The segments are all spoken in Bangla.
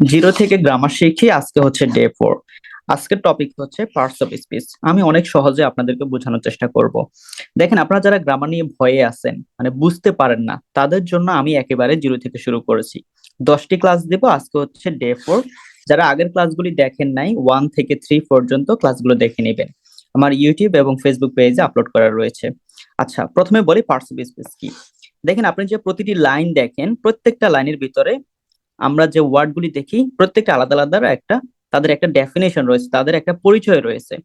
জিরো থেকে গ্রামার শিখি, আজকে হচ্ছে ডে ফোর আজকের টপিক হচ্ছে পার্টস অফ স্পিচ আমি অনেক সহজে আপনাদেরকে বোঝানোর চেষ্টা করব। দেখেন, আপনারা যারা গ্রামার নিয়ে ভয়ে আছেন মানে বুঝতে পারেন না, তাদের জন্য আমি একেবারে জিরো থেকে শুরু করেছি। দশটি ক্লাস দেব, আজকে হচ্ছে ডে ফোর যারা আগের ক্লাসগুলি দেখেন নাই ওয়ান থেকে থ্রি পর্যন্ত ক্লাসগুলো দেখে নেবেন। আমার ইউটিউব এবং ফেসবুক পেজে আপলোড করা রয়েছে। আচ্ছা প্রথমে বলি পার্টস অফ স্পিচ কি? দেখেন, আপনি যে প্রতিটি লাইন দেখেন, প্রত্যেকটা লাইনের ভিতরে আমরা যে ওয়ার্ডগুলি দেখি, প্রত্যেকটা আলাদা আলাদা একটা, তাদের একটা ডেফিনেশন রয়েছে, তাদের একটা পরিচয় রয়েছে।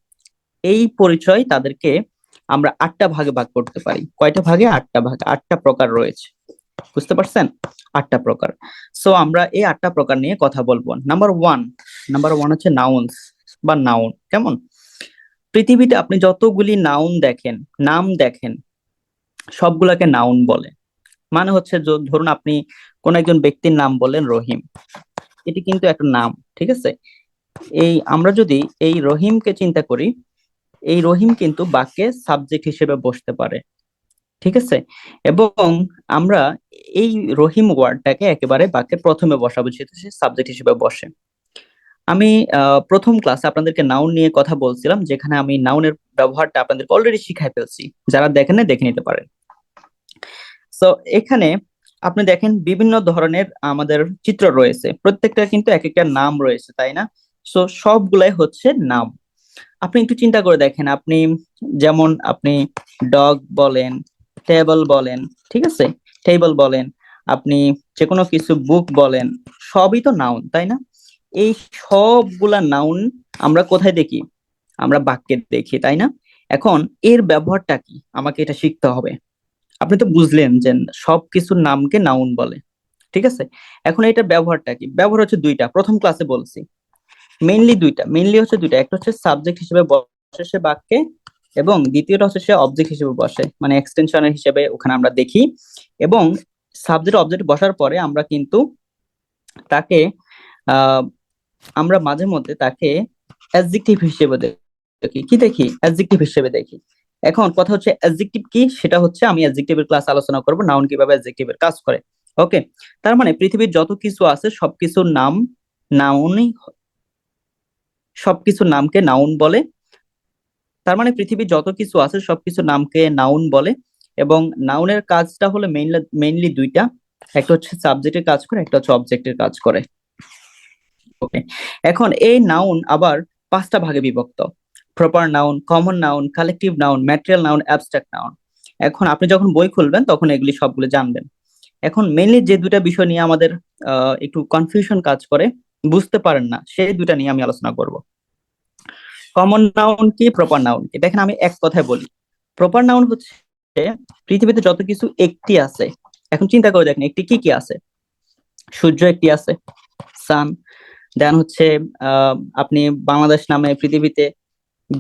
এই পরিচয় তাদেরকে আমরা আটটা ভাগে ভাগ করতে পারি। কয়টা ভাগে? আটটা ভাগে। আটটা প্রকার রয়েছে। বুঝতে পারছেন? আটটা প্রকার। সো আমরা এই আটটা প্রকার নিয়ে কথা বলব। নাম্বার ওয়ান নাম্বার ওয়ান হচ্ছে নাউন্স বা নাউন কেমন? পৃথিবীতে আপনি যতগুলি নাউন দেখেন, নাম দেখেন, সবগুলাকে নাউন বলে। মানে হচ্ছে ধরুন আপনি কোন একজন ব্যক্তির নাম বললেন রহিম। এটি কিন্তু একটা নাম, ঠিক আছে? এই আমরা যদি এই রহিমকে চিন্তা করি, এই রহিম কিন্তু বাক্যে সাবজেক্ট হিসেবে বসতে পারে, ঠিক আছে? এবং আমরা এই রহিম ওয়ার্ডটাকে একেবারে বাক্যের প্রথমে বসাবো, যেহেতু সে সাবজেক্ট হিসেবে বসে। আমি প্রথম ক্লাসে আপনাদেরকে নাউন নিয়ে কথা বলছিলাম, যেখানে আমি নাউনের ব্যবহারটা আপনাদেরকে অলরেডি শিখাই ফেলছি। যারা দেখেন দেখে নিতে পারেন। তো এখানে আপনি দেখেন বিভিন্ন ধরনের আমাদের চিত্র রয়েছে। প্রত্যেকটা কিন্তু এক একটা নাম রয়েছে, তাই না? সো সবগুলাই হচ্ছে নাম। আপনি একটু চিন্তা করে দেখেন, আপনি যেমন আপনি ডগ বলেন টেবল বলেন, ঠিক আছে? টেবল বলেন, আপনি যে কোনো কিছু বুক বলেন, সবই তো নাউন তাই না? এই সবগুলা নাউন আমরা কোথায় দেখি? আমরা বাক্যে দেখি, তাই না? এখন এর ব্যবহারটা কি? আমাকে এটা শিখতে হবে। আপনি তো বুঝলেন যে সবকিছুর নামকে নাউন বলে, ঠিক আছে? এখন এটা ব্যবহারটা কি? ব্যবহার হচ্ছে দুইটা। প্রথম ক্লাসে বলছি। মেইনলি দুইটা। মেইনলি হচ্ছে দুইটা। একটা হচ্ছে সাবজেক্ট হিসেবে বসে সে বাক্যে এবং দ্বিতীয়টা হচ্ছে সে অবজেক্ট হিসেবে বসে মানে এক্সটেনশনের হিসেবে ওখানে আমরা দেখি এবং সাবজেক্ট অবজেক্ট বসার পরে আমরা কিন্তু তাকে আমরা মাঝে মধ্যে তাকে অ্যাডজেক্টিভ হিসেবে দেখি। কি দেখি? অ্যাডজেক্টিভ হিসেবে দেখি। এখন কথা হচ্ছে অ্যাডজেক্টিভ কি? সেটা হচ্ছে আমি অ্যাডজেক্টিভের ক্লাস আলোচনা করব নাউন কীভাবে অ্যাডজেক্টিভের কাজ করে। ওকে তার মানে পৃথিবীর যত কিছু আছে, সবকিছুর নাম নাউনই সবকিছুর নামকে নাউন বলে। তার মানে পৃথিবীর যত কিছু আছে, সবকিছুর নামকে নাউন বলে। এবং নাউনের কাজটা হলো মেইনলি মেইনলি দুইটা। একটা হচ্ছে সাবজেক্টের কাজ করে, একটা হচ্ছে অবজেক্টের কাজ করে। ওকে এখন এই নাউন আবার পাঁচটা ভাগে বিভক্ত। Proper noun common noun collective noun material noun abstract noun এখন আপনি যখন বই খুলবেন, তখন এগুলি সবগুলো জানবেন। এখন মেইনলি যে দুইটা বিষয় নিয়ে আমাদের একটু কনফিউশন কাজ করে, বুঝতে পারেন না, সেই দুইটা নিয়ে আমি আলোচনা করব। কমন নাউন কি প্রপার নাউন কি? দেখেন আমি এক কথায় বলি। প্রপার নাউন হচ্ছে পৃথিবীতে যত কিছু একটি আছে, এখন চিন্তা করে দেখেন একটি কি কি আছে? সূর্য একটি আছে সান দেন হচ্ছে আপনি বাংলাদেশ নামে পৃথিবীতে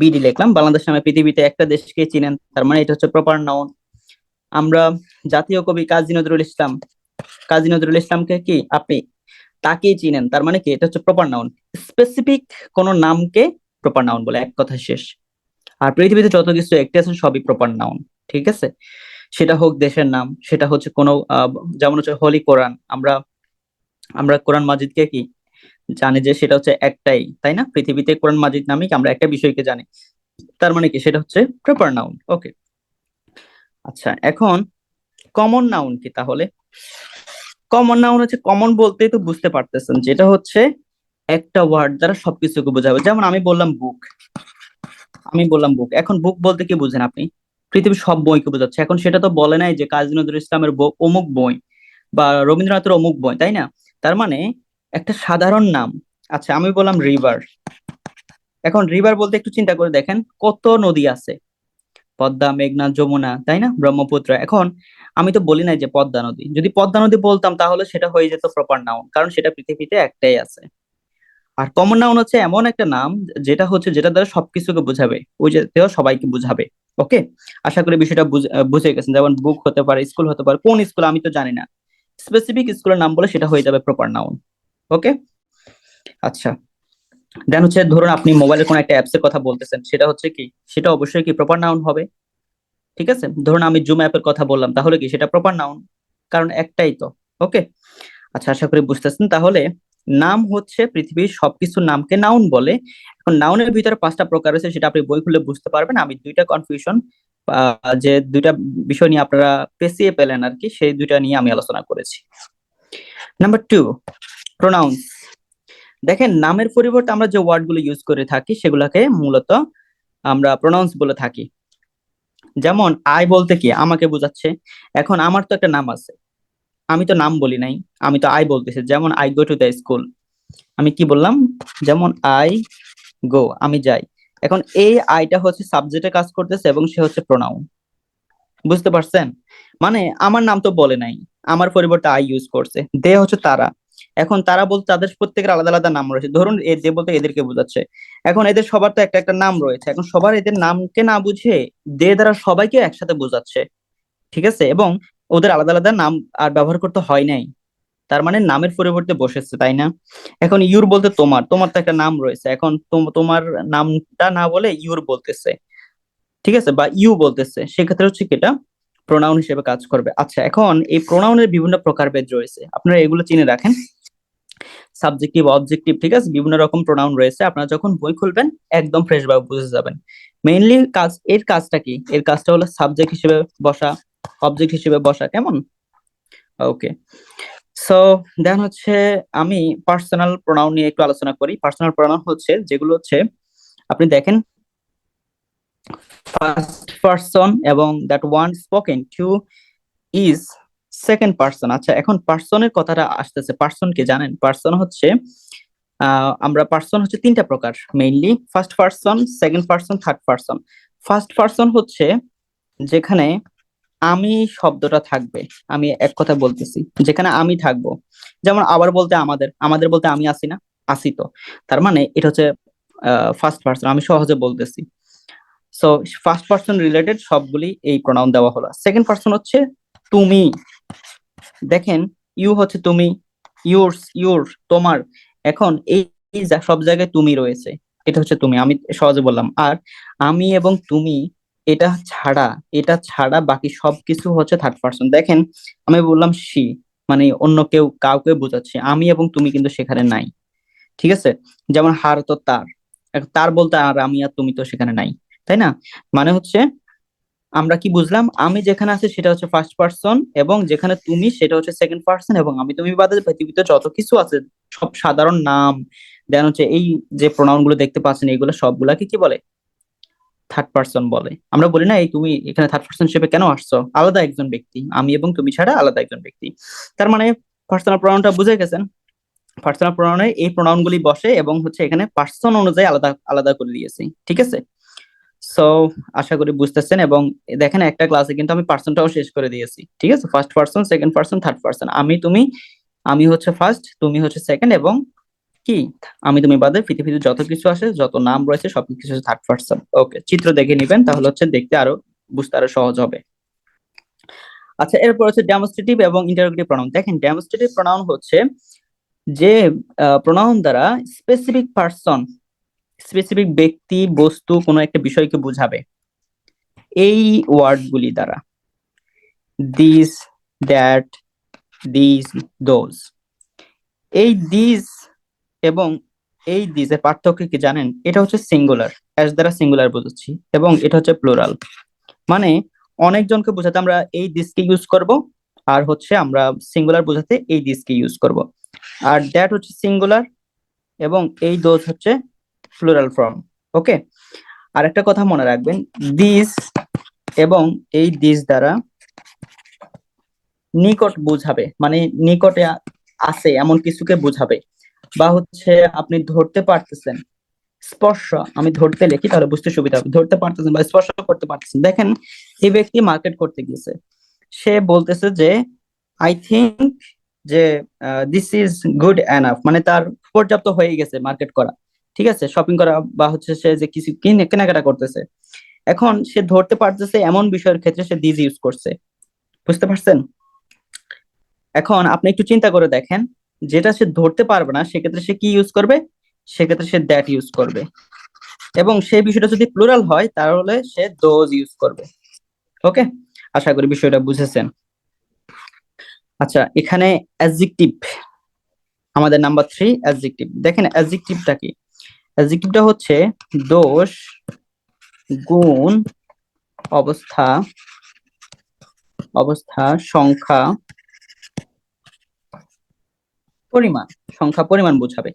বিডি লিখলাম। বাংলাদেশ নামে পৃথিবীতে একটা দেশকে চিনেন, তার মানে এটা হচ্ছে প্রপার নাউন আমরা জাতীয় কবি কাজী নজরুল ইসলাম, কাজী নজরুল ইসলামকে কি? আপনি তাকেই চিনেন, তার মানে কি? এটা হচ্ছে প্রপার নাউন স্পেসিফিক কোন নামকে প্রপার নাউন বলে, এক কথা শেষ। আর পৃথিবীতে যত কিছু একটি আছে, সবই প্রপার নাউন ঠিক আছে? সেটা হোক দেশের নাম, সেটা হচ্ছে কোনো যেমন হচ্ছে হোলি কোরআন আমরা আমরা কোরআন মাজিদকে কি জানি যে সেটা হচ্ছে একটাই, তাই না? পৃথিবীতে কোরআন মাজিদ নামে আমরা একটা বিষয়কে জানি। তার মানে কি? সেটা হচ্ছে প্রপার নাউন ওকে আচ্ছা এখন কমন নাউন কি তাহলে? কমন নাউন হচ্ছে কমন বলতেই তো বুঝতে পারতেছেন, যেটা হচ্ছে একটা ওয়ার্ড দ্বারা সবকিছুকে বোঝাবে। যেমন আমি বললাম বুক আমি বললাম বুক এখন বুক বলতে কি বুঝেন আপনি? পৃথিবীর সব বইকে বোঝাচ্ছে। এখন সেটা তো বলে নাই যে কাজী নজরুল ইসলামের অমুক বই বা রবীন্দ্রনাথের অমুক বই, তাই না? তার মানে একটা সাধারণ নাম। আচ্ছা আমি বললাম রিভার এখন রিভার বলতে একটু চিন্তা করে দেখেন, কত নদী আছে? পদ্মা, মেঘনা, যমুনা, তাই না? ব্রহ্মপুত্র। এখন আমি তো বলি নাই যে পদ্মা নদী। যদি পদ্মা নদী বলতাম তাহলে সেটা হয়ে যেত প্রপার নাউন কারণ সেটা পৃথিবীতে একটাই আছে। আর কমন নাউন হচ্ছে এমন একটা নাম, যেটা হচ্ছে, যেটা দ্বারা সবকিছুকে বোঝাবে। ওই যে তেও সবাইকে বুঝাবে। ওকে? আশা করি বিষয়টা বুঝে গেছেন। যেমন বুক হতে পারে স্কুল হতে পারে, কোন স্কুল আমি তো জানি না। স্পেসিফিক স্কুলের নাম বলে সেটা হয়ে যাবে প্রপার নাউন ওকে আচ্ছা। দেন হচ্ছে ধরুন আপনি মোবাইলের কোনো একটা অ্যাপস এর কথা বলতেছেন, সেটা হচ্ছে কি? সেটা অবশ্যই কি প্রপার নাউন হবে? ঠিক আছে? ধরুন আমি জুম অ্যাপের কথা বললাম, তাহলে কি সেটা প্রপার নাউন কারণ একটাই তো। ওকে আচ্ছা আশা করি বুঝতেছেন। তাহলে নাম হচ্ছে পৃথিবীর সবকিছুর নামকে নাউন বলে। এখন নাউনের ভিতরে পাঁচটা প্রকার আছে সেটা আপনি বই খুলে বুঝতে পারবেন। আমি দুইটা কনফিউশন যে দুইটা বিষয় নিয়ে আপনারা পেছিয়ে পেলেন আর কি, সেই দুইটা নিয়ে আমি আলোচনা করেছি। নাম্বার টু প্রোনাউন্স দেখেন, নামের পরিবর্তে আমরা যে ওয়ার্ডগুলো ইউজ করে থাকি, সেগুলোকে মূলত আমরা প্রোনাউন্স বলে থাকি। যেমন, আই বলতে কি? আমাকে বোঝাচ্ছে। এখন আমার তো একটা নাম আছে। আমি তো নাম বলি নাই। আমি তো আই বলতেছি। যেমন, I go to the school. আমি কি বললাম? যেমন, আই গো, আমি যাই। এখন এই আইটা হচ্ছে সাবজেক্টে কাজ করতেছে এবং সে হচ্ছে প্রোনাউন বুঝতে পারছেন? মানে আমার নাম তো বলে নাই। আমার পরিবর্তে আই ইউজ করছে। দে হচ্ছে তারা। এখন তারা বলতে তাদের প্রত্যেকের আলাদা আলাদা নাম রয়েছে। ধরুন এ যে বলতে এদেরকে বোঝাচ্ছে। এখন এদের সবার তো একটা একটা নাম রয়েছে। এখন সবার এদের নামকে না বুঝে দে দ্বারা সবাইকে একসাথে বোঝাচ্ছে। ঠিক আছে? এবং ওদের আলাদা আলাদা নাম আর ব্যবহার করতে হয় নাই। তার মানে নামের পরিবর্তে বসেছে, তাই না? এখন ইউর বলতে তোমার। তোমার তো একটা নাম রয়েছে। এখন তোমার নামটা না বলে ইউর বলতেছে। ঠিক আছে? বা ইউ বলতেছে। সেক্ষেত্রে হচ্ছে কি এটা? প্রোনাউন হিসেবে কাজ করবে। আচ্ছা এখন এই প্রোনাউনের বিভিন্ন প্রকারভেদ রয়েছে। আপনারা এগুলো চিনে রাখেন। সাবজেক্টিভ অবজেক্টিভ ঠিক আছে? বিভিন্ন রকম প্রোনাউন রয়েছে। আপনারা যখন বই খুলবেন, একদম ফ্রেশ ভাবে বুঝে যাবেন। মেইনলি কাজ, এর কাজটা কি? এর কাজটা হলো সাবজেক্ট হিসেবে বসা অবজেক্ট হিসেবে বসা, কেমন? ওকে সো দেন হচ্ছে আমি পার্সোনাল প্রোনাউন নিয়ে একটু আলোচনা করি। পার্সোনাল প্রোনাউন হচ্ছে যেগুলো হচ্ছে, আপনি দেখেন ফার্স্ট পার্সন এবং that one spoken to is second person আচ্ছা এখন পার্সনের কথাটা আসতেছে। পার্সন কি জানেন? পার্সন হচ্ছে আমরা পার্সন হচ্ছে তিনটা প্রকার mainly first person second person third person first person হচ্ছে যেখানে আমি শব্দটা থাকবে। আমি এক কথা বলতেছি, যেখানে আমি থাকব। যেমন আবার বলতে আমাদের আমাদের বলতে আমি আসি না আসি তো। তার মানে এটা হচ্ছে ফার্স্ট পার্সন আমি সহজে বলতেছি। সো ফার্স্ট পার্সন রিলেটেড সবগুলি এই প্রোনাউন দেওয়া হলো। সেকেন্ড পার্সন হচ্ছে তুমি। দেখেন, ইউ হচ্ছে তুমি ইউরস ইউর তোমার। এখন এই সব জায়গায় তুমি রয়েছে, এটা হচ্ছে তুমি, আমি সহজে বললাম। আর আমি এবং তুমি, এটা ছাড়া এটা ছাড়া বাকি সবকিছু হচ্ছে থার্ড পার্সন দেখেন, আমি বললাম সি মানে অন্য কেউ, কাউকে বোঝাচ্ছে। আমি এবং তুমি কিন্তু সেখানে নাই, ঠিক আছে? যেমন হার তো তার তার বলতে আর আমি আর তুমি তো সেখানে নাই, তাই না? মানে হচ্ছে আমরা কি বুঝলাম? আমি যেখানে আছি সেটা হচ্ছে ফার্স্ট পার্সন এবং যেখানে তুমি সেটা হচ্ছে সেকেন্ড পার্সন এবং আমি তুমি বাদে পৃথিবীতে যত কিছু আছে, সব সাধারণ নাম দেন হচ্ছে এই যে প্রোনাউনগুলো দেখতে পাচ্ছেন, এইগুলো সবগুলাকে কি বলে? থার্ড পার্সন বলে। আমরা বলি না, এই তুমি এখানে থার্ড পার্সন হিসেবে কেন আসছো? আলাদা একজন ব্যক্তি, আমি এবং তুমি ছাড়া আলাদা একজন ব্যক্তি। তার মানে পার্সোনাল প্রোনাউনটা বুঝে গেছেন? পার্সোনাল প্রোনাউনে এই প্রোনাউন গুলি বসে এবং হচ্ছে এখানে পার্সন অনুযায়ী আলাদা আলাদা করে দিয়েছি। ঠিক আছে? সো আশা করি বুঝতেছেন এবং দেখেন একটা ক্লাসে কিন্তু আমি পার্সনটাও শেষ করে দিয়েছি, ঠিক আছে? First person second person third person আমি, তুমি, আমি হচ্ছে ফার্স্ট তুমি হচ্ছে সেকেন্ড এবং কি? আমি, তুমি বাদে পৃথিবীতে যত কিছু আছে যত নাম রয়েছে সব কিছু থার্ড পার্সন ওকে চিত্র দেখে নিবেন, তাহলে হচ্ছে দেখতে আরও, বুঝতে আরও সহজ হবে। আচ্ছা এরপর হচ্ছে ডেমোস্ট্রেটিভ এবং ইন্টারোগেটিভ প্রনাউন দেখেন ডেমোস্ট্রেটিভ প্রনাউন হচ্ছে যে প্রনাউন দ্বারা স্পেসিফিক পার্সন স্পেসিফিক ব্যক্তি, বস্তু কোনো একটা বিষয়কে বোঝাবে। এই ওয়ার্ডগুলি দ্বারা। দিস দ্যাট দিস দোজ এই দিস এবং এই দিসের পার্থক্য কি জানেন? এটা হচ্ছে সিঙ্গুলার অ্যাজ দ্বারা সিঙ্গুলার বোঝাচ্ছি এবং এটা হচ্ছে প্লোরাল মানে অনেকজনকে বোঝাতে আমরা এই দিসকে ইউজ করব আর হচ্ছে আমরা সিঙ্গুলার বোঝাতে এই দিসকে ইউজ করব। আর দ্যাট হচ্ছে সিঙ্গুলার এবং এই দোজ হচ্ছে প্লুরাল ফর্ম ওকে আর একটা কথা মনে রাখবেন দিস এবং এই দিস দ্বারা নিকট বুঝাবে মানে নিকটে আছে এমন কিছুকে বুঝাবে। বা হচ্ছে আপনি ধরতে পারতেছেন, স্পর্শ, আমি ধরতে লিখি, তাহলে বুঝতে সুবিধা হবে। ধরতে পারতেছেন বা স্পর্শ করতে পারতেছেন। দেখেন, এই ব্যক্তি মার্কেট করতে গিয়েছে। সে বলতেছে যে আই থিঙ্ক যে দিস ইজ গুড এনাফ মানে তার পর্যাপ্ত হয়ে গেছে মার্কেট করা। ঠিক আছে? শপিং করা বা হচ্ছে সে যে কিছু কিনে কেনাকাটা করতেছে। এখন সে ধরতে পারতেছে এমন বিষয়ের ক্ষেত্রে সে দিস ইউজ করছে। বুঝতে পারছেন? এখন আপনি একটু চিন্তা করে দেখেন, যেটা সে ধরতে পারবে না, সেক্ষেত্রে সে কি ইউজ করবে? সেক্ষেত্রে সে দ্যাট ইউজ করবে। এবং সেই বিষয়টা যদি প্লুরাল হয়, তাহলে সে দোজ ইউজ করবে। ওকে আশা করি বিষয়টা বুঝেছেন। আচ্ছা এখানে অ্যাডজেক্টিভ আমাদের নাম্বার থ্রি অ্যাডজেক্টিভ দেখেন অ্যাডজেক্টিভটা কি? অ্যাডজেক্টিভটা হচ্ছে দোষ গুণ অবস্থা অবস্থা, সংখ্যা, পরিমাণ সংখ্যা, পরিমাণ বোঝাবে।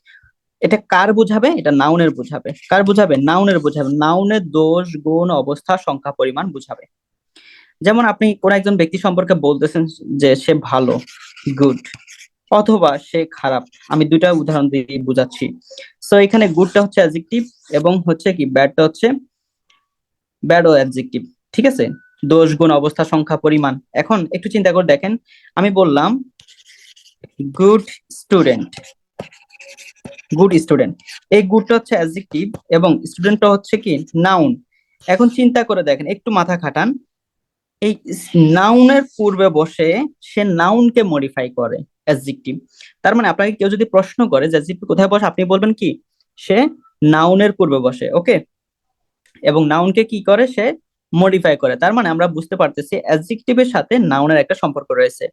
এটা কার বোঝাবে? এটা নাউনের বোঝাবে। কার বোঝাবে? নাউনের বোঝাবে। নাউনের দোষ, গুণ, অবস্থা, সংখ্যা, পরিমাণ বোঝাবে। যেমন আপনি কোন একজন ব্যক্তি সম্পর্কে বলতেছেন যে সে ভালো গুড অথবা সে খারাপ। আমি দুইটা উদাহরণ দিয়ে বুঝাচ্ছি। সো এখানে গুডটা হচ্ছে অ্যাডজেক্টিভ এবং হচ্ছে কি ব্যাডটা হচ্ছে ব্যাড ও অ্যাডজেক্টিভ ঠিক আছে? দোষ গুণ অবস্থা সংখ্যা পরিমাণ। এখন একটু চিন্তা করে দেখেন, আমি বললাম গুড স্টুডেন্ট গুড স্টুডেন্ট এই গুডটা হচ্ছে অ্যাডজেক্টিভ এবং স্টুডেন্টটা হচ্ছে কি নাউন এখন চিন্তা করে দেখেন, একটু মাথা খাটান। এই নাউনের পূর্বে বসে সে নাউনকে মডিফাই করে। অ্যাডজেক্টিভ তার মানে আপনাকে কেউ যদি প্রশ্ন করে, যে অ্যাডজেক্টিভ কোথায় বসে, আপনি বলবেন কি? সে নাউনের পূর্বে বসে ওকে এবং নাউনকে কি করে? সে মডিফাই করে। তার মানে আমরা বুঝতে পারতেছি অ্যাডজেক্টিভের সাথে নাউনের একটা সম্পর্ক রয়েছে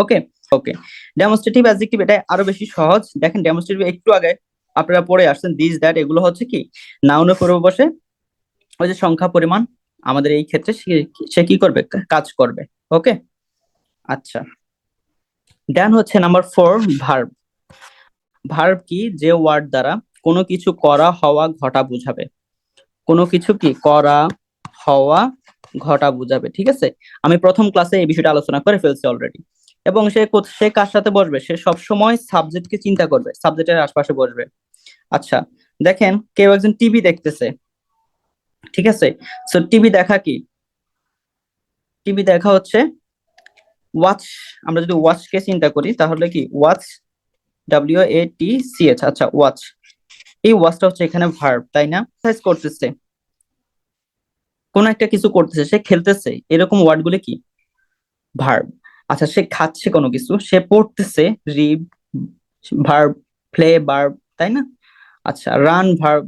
ওকে ওকে ডেমনস্ট্রেটিভ অ্যাডজেক্টিভ এটা আরও বেশি সহজ। দেখেন ডেমনস্ট্রেটিভ একটু আগে আপনারা পড়ে আসছেন দিস দ্যাট এগুলো হচ্ছে কি? নাউনের পূর্বে বসে, ওই যে সংখ্যা, পরিমাণ, আমাদের এই ক্ষেত্রে সে কি করবে? কাজ করবে ওকে আচ্ছা। দেন হচ্ছে নাম্বার ফোর ভার্ব ভার্ব কি? যে ওয়ার্ড দ্বারা কোনো কিছু করা, হওয়া, ঘটা বুঝাবে। কোনো কিছু কি? করা, হওয়া, ঘটা বুঝাবে, ঠিক আছে? আমি প্রথম ক্লাসে এই বিষয়টা আলোচনা করে ফেলছি অলরেডি এবং সে সে কার সাথে বসবে? সে সব সময় সাবজেক্টকে চিন্তা করবে সাবজেক্টের আশপাশে বসবে। আচ্ছা দেখেন, কেউ একজন টিভি দেখতেছে, ঠিক আছে? সো টিভি দেখা কি? টিভি দেখা হচ্ছে ওয়াচ আমরা যদি ওয়াচকে চিন্তা করি, তাহলে কি? Watch W A T C H আচ্ছা ওয়াচ এই ওয়াচটা হচ্ছে এখানে ভার্ব তাই না? এক্সারসাইজ করতেছে। কোন একটা কিছু করতেছে, সে খেলতেছে। এরকম ওয়ার্ড ওয়ার্ডগুলো কি? ভার্ব আচ্ছা সে খাচ্ছে কোনো কিছু, সে পড়তেছে রিড ভার্ব প্লে ভার্ব তাই না? আচ্ছা রান ভার্ব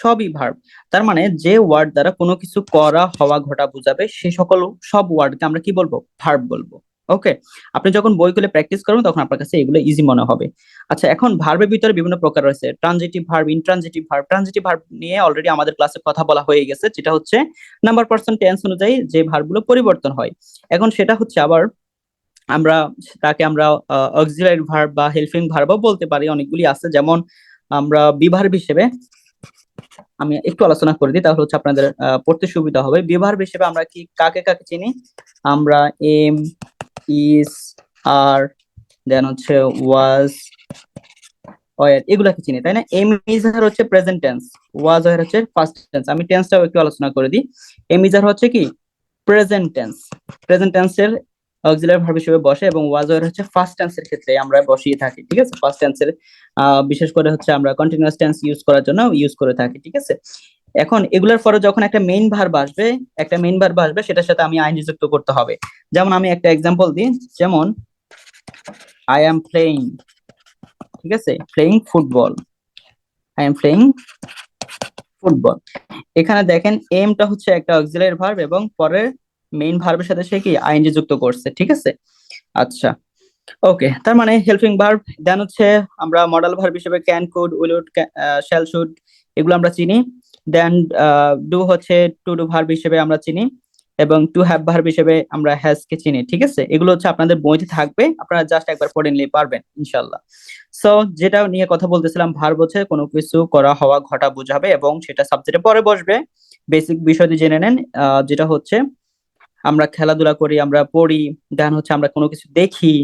সবই ভার্ব তার মানে যে ওয়ার্ড দ্বারা কোনো কিছু করা, হওয়া, ঘটা বুঝাবে, সে সকল, সব ওয়ার্ডকে আমরা কি বলব? ভার্ব বলব। ওকে আপনি যখন বইগুলো প্র্যাকটিস করবেন, তখন আপনার কাছে এগুলো ইজি মনে হবে। আচ্ছা এখন ভার্বের ভিতরে বিভিন্ন প্রকার রয়েছে। Transitive verb intransitive verb transitive verb নিয়ে অলরেডি আমাদের ক্লাসে কথা বলা হয়ে গেছে, যেটা হচ্ছে নাম্বার পার্সেন্ট টেন্স অনুযায়ী যে ভার্বগুলো পরিবর্তন হয়। এখন সেটা হচ্ছে আবার আমরা, তাকে আমরা অক্সিলারি ভার্ব বা হেল্পিং ভার্বও বলতে পারি। অনেকগুলি আছে, যেমন আমরা বিভার্ব হিসেবে আমি একটু আলোচনা করে দিই, তাহলে হচ্ছে আপনাদের পড়তে সুবিধা হবে। বিভার্ব হিসেবে আমরা কি, কাকে কাকে চিনি? আমরা এম ইস আর দেন হচ্ছে ওয়াজ ওয়ার এগুলাকে চিনি, তাই না? এম ইজার হচ্ছে প্রেজেন্ট টেন্স ওয়াজ ওয়ার হচ্ছে ফার্স্ট টেন্স আমি টেন্সটাও একটু আলোচনা করে দিই। এম ইজার হচ্ছে কি? প্রেজেন্ট টেন্স প্রেজেন্ট টেন্সের অক্সিলারি ভার্ব হিসেবে বসে এবং ওয়াজ ওয়ার হচ্ছে ফার্স্ট টেন্সের ক্ষেত্রে আমরা বসিয়ে থাকি, ঠিক আছে? ফার্স্ট টেন্সের বিশেষ করে হচ্ছে আমরা কন্টিনিউয়াস টেন্স ইউজ করার জন্য ইউজ করে থাকি, ঠিক আছে? এখন এগুলোর পরে যখন একটা মেইন ভার্ব আসবে, একটা মেইন ভার্ব আসবে, সেটার সাথে আমি আইন যুক্ত করতে হবে। যেমন আমি একটা এক্সাম্পল দিই, যেমন আই এম প্লেইং ঠিক আছে? Playing football I am playing football এখানে দেখেন এমটা হচ্ছে একটা অক্সিলারি ভার্ব এবং পরে মেইন ভার্বের সাথে সে কি? আইনজি যুক্ত করছে, ঠিক আছে? আচ্ছা ওকে তার মানে হেল্পিং ভার্ব দেন হচ্ছে আমরা মডেল ভার্ব হিসেবে can could will shall should এগুলো আমরা চিনি। দেন ডু হচ্ছে টু ডু ভার্ব হিসেবে আমরা চিনি এবং টু হ্যাভ ভার্ব হিসেবে আমরা হ্যাজ কে চিনি, ঠিক আছে? এগুলো হচ্ছে আপনাদের বইতে থাকবে, আপনারা জাস্ট একবার পড়ে নিলে পারবেন ইনশাল্লাহ সো যেটা নিয়ে কথা বলতেছিলাম ভার্ব হচ্ছে কোনো কিছু করা, হওয়া, ঘটা, বোঝাবে এবং সেটা সাবজেক্টে পরে বসবে। বেসিক বিষয়টি জেনে নেন যেটা হচ্ছে আমরা খেলাধুলা করি, আমরা পড়ি দেন হচ্ছে আমরা কোনো কিছু দেখি,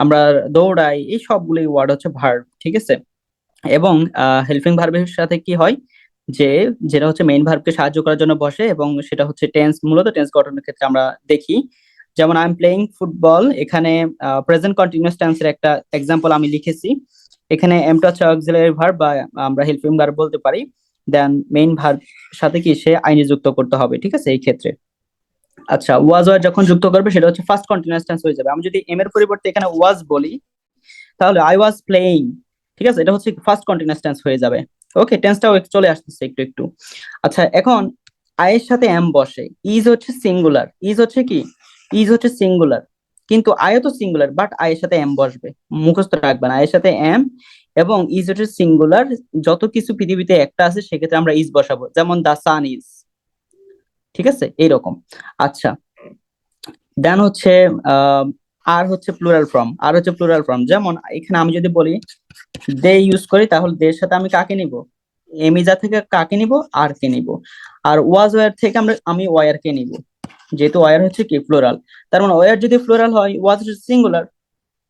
আমরা দৌড়াই, এই সবগুলোই ওয়ার্ড হচ্ছে ভার্ব ঠিক আছে? এবং হেল্পিং ভার্বের সাথে কি হয়? যে, যেটা হচ্ছে মেইন ভার্বকে সাহায্য করার জন্য বসে এবং সেটা হচ্ছে টেন্স মূলত টেন্স গঠনের ক্ষেত্রে আমরা দেখি। যেমন আই এম প্লেইং ফুটবল এখানে প্রেজেন্ট কন্টিনিউয়াস টেন্সের একটা এক্সাম্পল আমি লিখেছি। এখানে এমটা হচ্ছে অক্সিলারি ভার্ব বা আমরা হেল্পিং ভার্ব বলতে পারি। দেন মেইন ভার্ব সাথে কি? সে আইনি যুক্ত করতে হবে, ঠিক আছে? এই ক্ষেত্রে। আচ্ছা ওয়াজ ওয়ার যখন যুক্ত করবে, সেটা হচ্ছে ফার্স্ট কন্টিনিউয়াস টেন্স হয়ে যাবে। আমি যদি এম এর পরিবর্তে এখানে ওয়াজ বলি, তাহলে আই ওয়াজ প্লেইং ঠিক আছে? এটা হচ্ছে ফার্স্ট কন্টিনিউয়াস টেন্স হয়ে যাবে। ওকে টেন্সটাও চলে আসতেছে একটু একটু। আচ্ছা এখন আই এর সাথে এম বসে। ইজ হচ্ছে সিঙ্গুলার ইজ হচ্ছে কি? ইজ হচ্ছে সিঙ্গুলার কিন্তু আয়ও তো সিঙ্গুলার বাট আয়ের সাথে এম বসবে। মুখস্থ রাখবেন, আয়ের সাথে এম এবং ইজ হচ্ছে সিঙ্গুলার যত কিছু পৃথিবীতে একটা আছে, সেক্ষেত্রে আমরা ইজ বসাবো। যেমন দা সান ইজ ঠিক আছে? এইরকম। আচ্ছা। দেন হচ্ছে আর হচ্ছে প্লুরাল ফর্ম আর হচ্ছে প্লুরাল ফর্ম যেমন এখানে আমি যদি বলি দে ইউজ করি, তাহলে দের সাথে আমি কাকে নিব? এমিজা থেকে কাকে নিব? আর কে নিব? আর ওয়াজ ওয়ার থেকে আমরা, আমি ওয়ার কে নিব? যেহেতু ওয়ার হচ্ছে কি? ফ্লোরাল তার মানে ওয়ার যদি ফ্লোরাল হয় ওয়াজ সিঙ্গুলার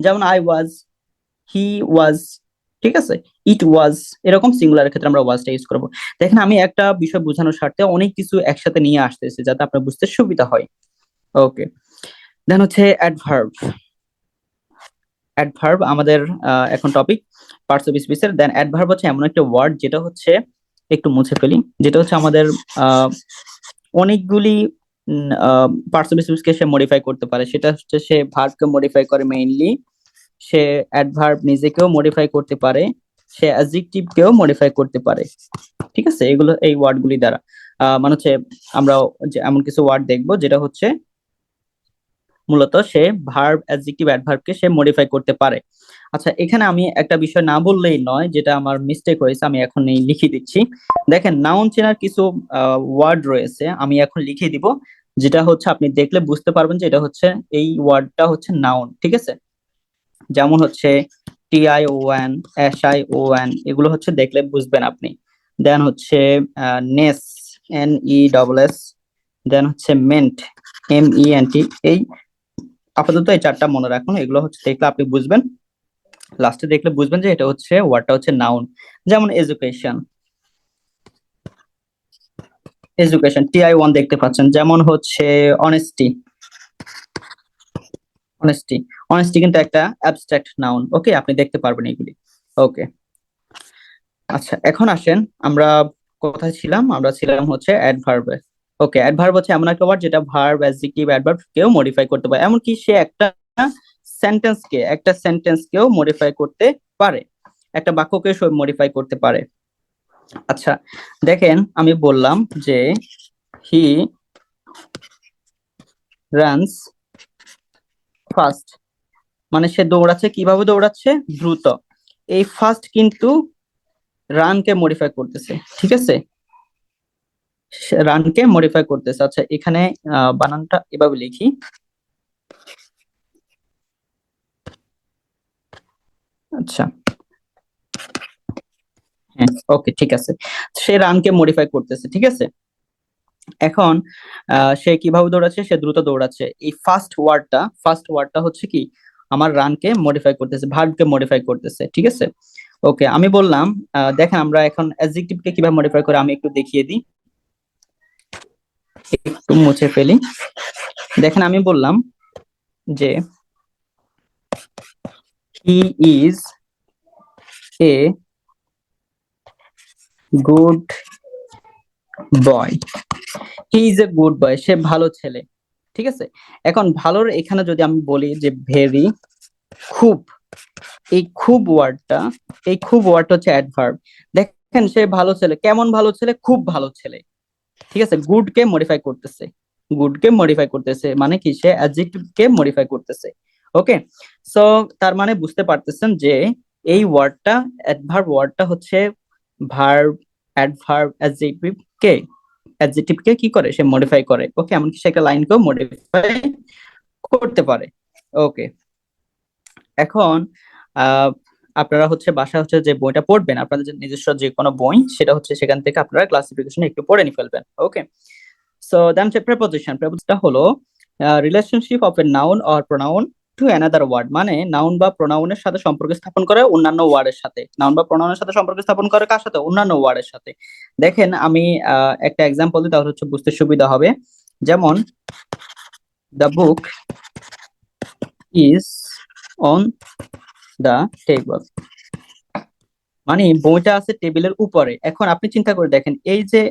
যেমন আই ওয়াজ হি ওয়াজ ঠিক আছে? ইট ওয়াজ এরকম সিঙ্গুলার ক্ষেত্রে আমরা ওয়াজটা ইউজ করব। দেখেন, আমি একটা বিষয় বোঝানোর স্বার্থে অনেক কিছু একসাথে নিয়ে আসতেছি, যাতে আপনার বুঝতে সুবিধা হয়। ওকে দেন হচ্ছে অ্যাডভার্ব অ্যাডভার্ব আমাদের এখন টপিক পার্টস অফ স্পিচের দেন অ্যাডভার্ব হচ্ছে এমন একটা ওয়ার্ড যেটা হচ্ছে একটু মুছে ফেলি, যেটা হচ্ছে আমাদের অনেকগুলি পার্টস অফ স্পিচকে সে মডিফাই করতে পারে। সেটা হচ্ছে সে ভার্বকে মডিফাই করে মেইনলি সে অ্যাডভার্ব নিজেকেও মডিফাই করতে পারে, সে অ্যাডজেক্টিভকেও মডিফাই করতে পারে। ঠিক আছে? এগুলো, এই ওয়ার্ডগুলি দ্বারা। মানে হচ্ছে আমরা এমন কিছু ওয়ার্ড দেখব, যেটা হচ্ছে মূলত সে ভার্ব অ্যাডজেক্টিভ অ্যাডভার্বকে সে মডিফাই করতে পারে। আচ্ছা এখানে আমি একটা বিষয় না বললেই নয়, যেটা আমার মিস্টেক হয়েছে, আমি এখন লিখে দিচ্ছি। দেখেন নাউন চেনার কিছু ওয়ার্ড রয়েছে, আমি এখন লিখে দিব, যেটা হচ্ছে আপনি দেখলে বুঝতে পারবেন যে এটা হচ্ছে, এই ওয়ার্ডটা হচ্ছে নাউন ঠিক আছে? যেমন হচ্ছে T I O N S I O N এগুলো হচ্ছে দেখলে বুঝবেন আপনি। দেন হচ্ছে ness N E double S then হচ্ছে ment M E N T এই আপাতত এই চারটা মনে রাখুন, এগুলো হচ্ছে দেখলে আপনি বুঝবেন। লাস্টে দেখলে বুঝবেন যে এটা হচ্ছে ওয়ার্ডটা হচ্ছে নাউন যেমন এডুকেশন এডুকেশন টিআই ওয়ান দেখতে পাচ্ছেন, যেমন হচ্ছে অনেস্টি অনেস্টি অনেস্টি কিন্তু একটা অ্যাবস্ট্রাক্ট নাউন ওকে আপনি দেখতে পারবেন এগুলি ওকে আচ্ছা এখন আসেন, আমরা কোথায় ছিলাম? আমরা ছিলাম হচ্ছে অ্যাডভার্বে ওকে অ্যাডভার্ব হচ্ছে এমন একটা ওয়ার্ড যেটা ভার্ব অ্যাডজেক্টিভ অ্যাডভার্ব কেউ মডিফাই করতে পারে। এমনকি সে একটা সেন্টেন্সকে একটা সেন্টেন্সকেও মডিফাই করতে পারে। একটা বাক্যকে মডিফাই করতে পারে। আচ্ছা দেখেন আমি বললাম যে হি রানস ফাস্ট মানে সে দৌড়াচ্ছে, কীভাবে দৌড়াচ্ছে? দ্রুত। এই ফাস্ট কিন্তু রানকে মডিফাই করতেছে, ঠিক আছে? রানকে মডিফাই করতেছে। আচ্ছা এখানে বানানটা এভাবে লিখি। আচ্ছা। হ্যাঁ ওকে ঠিক আছে। সে রানকে মডিফাই করতেছে, ঠিক আছে? এখন সে কীভাবে দৌড়াচ্ছে? সে দ্রুত দৌড়াচ্ছে। এই ফার্স্ট ওয়ার্ডটা ফার্স্ট ওয়ার্ডটা হচ্ছে কি? আমার রানকে মডিফাই করতেছে ভার্বকে মডিফাই করতেছে, ঠিক আছে? ওকে আমি বললাম দেখেন আমরা এখন অ্যাডজেক্টিভকে কীভাবে মডিফাই করে আমি একটু দেখিয়ে দিই। একটু মুছে ফেলি। দেখেন, আমি বললাম যে he is a good boy he is a good boy সে ভালো ছেলে। ঠিক আছে? এখন ভালোর এখানে যদি আমি বলি যে ভেরি খুব, এই খুব ওয়ার্ডটা এই খুব ওয়ার্ডটা হচ্ছে অ্যাডভার্ব দেখেন, সে ভালো ছেলে। কেমন ভালো ছেলে? খুব ভালো ছেলে। ঠিক আছে? গুড কে মডিফাই করতেছে। গুড কে মডিফাই করতেছে মানে কি? সে অ্যাডজেক্টিভ কে মডিফাই করতেছে। ওকে সো তার মানে বুঝতে পারতেছেন যে এই ওয়ার্ডটা অ্যাডভার্ব ওয়ার্ডটা হচ্ছে ভার্ব অ্যাডভার্ব অ্যাডজেক্টিভ কে অ্যাডজেক্টিভ কে কি করে? সে মডিফাই করে। ওকে এমনকি সে একটা লাইনকেও মডিফাই করতে পারে। ওকে এখন আপনারা হচ্ছে বাসা হচ্ছে যে বইটা পড়বেন, আপনাদের নিজস্ব যে কোনো বই, সেটা হচ্ছে সেখান থেকে আপনারা ক্লাসিফিকেশন একটু পড়ে নিয়ে ফেলবেন ওকে সো দেন হচ্ছে প্রেপোজিশন প্রেপোজিশনটা হলো relationship of a noun or pronoun to another word মানে নাউন বা প্রোনাউনের সাথে সম্পর্ক স্থাপন করে অন্যান্য ওয়ার্ডের সাথে। নাউন বা প্রোনাউনের সাথে সম্পর্ক স্থাপন করে কার সাথে? অন্যান্য ওয়ার্ডের সাথে। দেখেন, আমি একটা এক্সাম্পল দিই, তাহলে হচ্ছে বুঝতে সুবিধা হবে। যেমন the book is on the table মানে বইটা আছে টেবিলের উপরে। এখন আপনি চিন্তা করে দেখেন, এই যে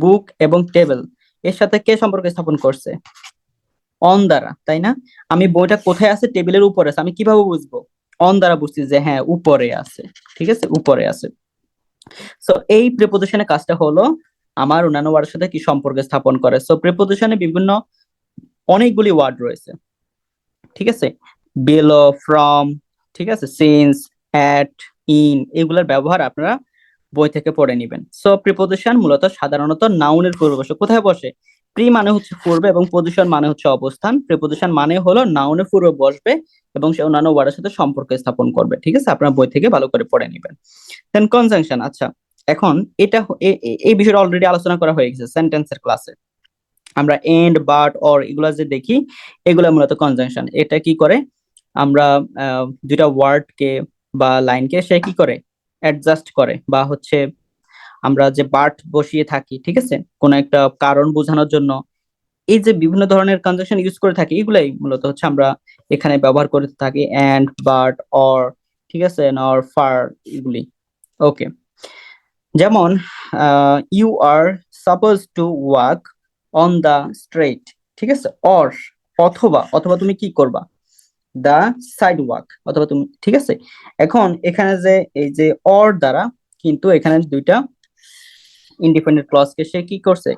বুক এবং টেবিলের সাথে কে সম্পর্ক স্থাপন করছে? অন দ্বারা, তাই না? আমি বইটা কোথায় আছে? টেবিলের উপরে আছে। আমি কীভাবে বুঝব? অন দ্বারা বুঝছি যে হ্যাঁ উপরে আছে। ঠিক আছে? উপরে আছে। সো এই প্রিপোজিশনের কাজটা হলো আমার অন্যান্য ওয়ার্ডের সাথে কি সম্পর্ক স্থাপন করে? সো প্রিপোজিশনে বিভিন্ন অনেকগুলি ওয়ার্ড রয়েছে। ঠিক আছে? বিলো ফ্রম ঠিক আছে? সিন্স অ্যাট ইন এগুলোর ব্যবহার আপনারা বই থেকে পড়ে নেবেন। সো প্রিপোজিশন মূলত সাধারণত নাউনের পূর্বে বসে কোথায় বসে? প্রি মানে হচ্ছে পূর্বে এবং পজিশন মানে হচ্ছে অবস্থান। প্রিপোজিশন মানে হলো নাউনের পূর্বে বসবে এবং সে অন্যান্য ওয়ার্ডের সাথে সম্পর্ক স্থাপন করবে। ঠিক আছে? আপনার বই থেকে ভালো করে পড়ে নেবেন। দেন কনজাংশন আচ্ছা। এখন এটা এই বিষয়টা অলরেডি আলোচনা করা হয়ে গেছে সেন্টেন্সের ক্লাসে আমরা এন্ড বাট অর এগুলা যে দেখি, এগুলা মূলত কনজাংশন এটা কি করে? আমরা দুইটা ওয়ার্ডকে বা লাইনকে সে কি করে? অ্যাডজাস্ট করে বা হচ্ছে আমরা যে বার্ট বসিয়ে থাকি, ঠিক আছে? কোন একটা কারণ বোঝানোর জন্য এই যে বিভিন্ন ধরনের কনজাংশন ইউজ করে থাকি, এগুলাই মূলত হচ্ছে আমরা এখানে ব্যবহার করে থাকি অ্যান্ড বার্ট অর ঠিক আছে? অর ফার এগুলি। ওকে যেমন you are supposed to walk on the street ঠিক আছে? অর অথবা অথবা তুমি কি করবা? দ্য সাইড ওয়াক অথবা তুমি, ঠিক আছে? এখন এখানে যে, এই যে অর দ্বারা কিন্তু এখানে দুইটা ইন্ডিপেন্ডেন্ট ক্লজকে সে কি করছে?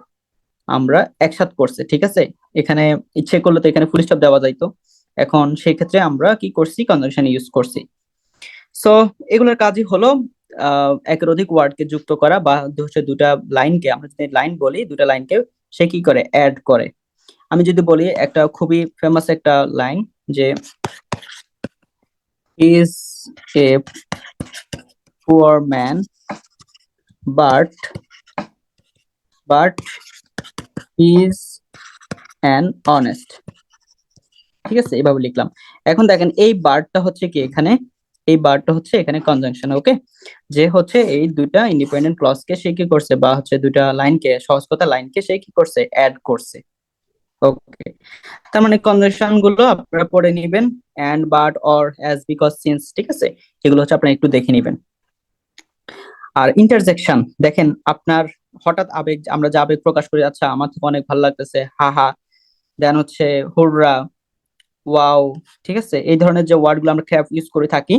আমরা একসাথ করছে, ঠিক আছে? এখানে ইচ্ছে করলে তো এখানে ফুল স্টপ দেওয়া যাইতো এখন সেই ক্ষেত্রে আমরা কি করছি? কনজাংশন ইউজ করছি। সো এগুলোর কাজই হলো একের অধিক ওয়ার্ডকে যুক্ত করা বা হচ্ছে দুটা লাইনকে আমরা যদি লাইন বলি দুটা লাইনকে সে কি করে? অ্যাড করে। আমি যদি বলি একটা খুবই ফেমাস একটা লাইন যে is a poor man but but is an honest ঠিক আছে? এইভাবে লিখলাম। এখন দেখেন, এই বার্ডটা হচ্ছে কি এখানে? এই বারটা হচ্ছে এখানে কনজাংশন ওকে যে হচ্ছে এই দুইটা ইন্ডিপেন্ডেন্ট ক্লজকে সে কি করছে? বা হচ্ছে দুইটা লাইনকে সহজ কথা লাইনকে সে কি করছে? অ্যাড করছে। ওকে তার মানে কনজাংশনগুলো আপনারা পড়ে নেবেন and but or as because since ঠিক আছে? এগুলো হচ্ছে আপনারা একটু দেখে নেবেন। আর ইন্টারজেকশন দেখেন আপনার হঠাৎ আবেগ, আমরা যে আবেগ প্রকাশ করি আচ্ছা আমার থেকে অনেক ভালো লাগতেছে, হা হা। দেন হচ্ছে হুররা, ওয়াও, ঠিক আছে? এই ধরনের যে ওয়ার্ডগুলো আমরা খ্যাপ ইউজ করে থাকি,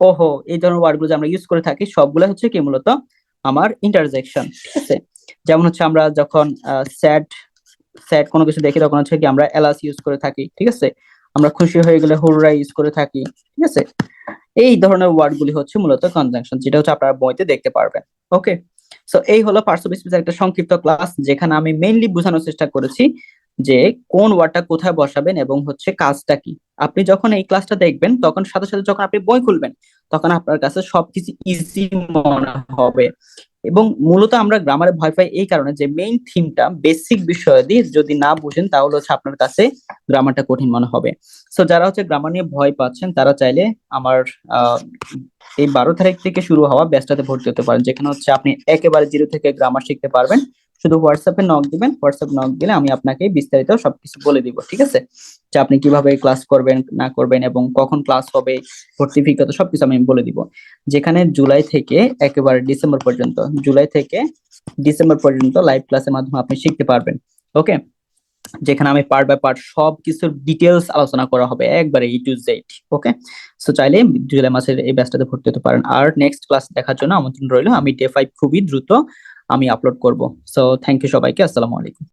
ওহো, এই ধরনের ওয়ার্ডগুলো আমরা ইউজ করে থাকি সবগুলো হচ্ছে কি মূলত আমার ইন্টারজেকশন ঠিক আছে? যেমন হচ্ছে আমরা যখন স্যাড স্যাড কোনো কিছু দেখি তখন হচ্ছে কি আমরা এলাস ইউজ করে থাকি, ঠিক আছে? আমরা খুশি হয়ে গেলে হুররা ইউজ করে থাকি, ঠিক আছে? এই ধরনের ওয়ার্ড গুলি হচ্ছে মূলত কনজাংশন যেটা হচ্ছে আপনারা বইতে দেখতে পারবেন ওকে সো এই হলো পার্টস অফ স্পিচ একটা সংক্ষিপ্ত ক্লাস যেখানে আমি মেইনলি বোঝানোর চেষ্টা করেছি যে কোন ওয়ার্ডটা কোথায় বসাবেন এবং হচ্ছে কাজটা কি। আপনি যখন এই ক্লাসটা দেখবেন, তখন সাথে সাথে যখন আপনি বই খুলবেন, তখন আপনার কাছে সবকিছু ইজি মনে হবে। এবং মূলত আমরা গ্রামারে ভয় পাই এই কারণে যে মেইন থিমটা বেসিক বিষয় দিয়ে যদি না বুঝেন, তাহলে হচ্ছে আপনার কাছে গ্রামারটা কঠিন মনে হবে। সো যারা হচ্ছে গ্রামার নিয়ে ভয় পাচ্ছেন, তারা চাইলে আমার এই বারো তারিখ থেকে শুরু হওয়া ব্যাচটাতে ভর্তি হতে পারেন, যেখানে হচ্ছে আপনি একেবারে জিরো থেকে গ্রামার শিখতে পারবেন। শুধু হোয়াটসঅ্যাপে নক দিবেন হোয়াটসঅ্যাপ নক দিলে আমি আপনাকে বিস্তারিত সবকিছু বলে দিব, ঠিক আছে? যে আপনি কীভাবে ক্লাস করবেন, না করবেন এবং কখন ক্লাস হবে ভর্তি ফি কত সবকিছু আমি বলে দিব। যেখানে জুলাই থেকে একেবারে ডিসেম্বর পর্যন্ত, জুলাই থেকে ডিসেম্বর পর্যন্ত লাইভ ক্লাসের মাধ্যমে আপনি শিখতে পারবেন ওকে যেখানে আমি পার্ট বাই পার্ট সব কিছুর ডিটেলস আলোচনা করা হবে একবারে A to Z okay so চাইলে জুলাই মাসের এই ব্যাচটাতে ভর্তি হতে পারেন। আর নেক্সট ক্লাস দেখার জন্য আমন্ত্রণ রইল, আমি ডে ফাইভ খুবই দ্রুত আমি আপলোড করব। সো থ্যাংক ইউ সবাইকে, আসসালামু আলাইকুম।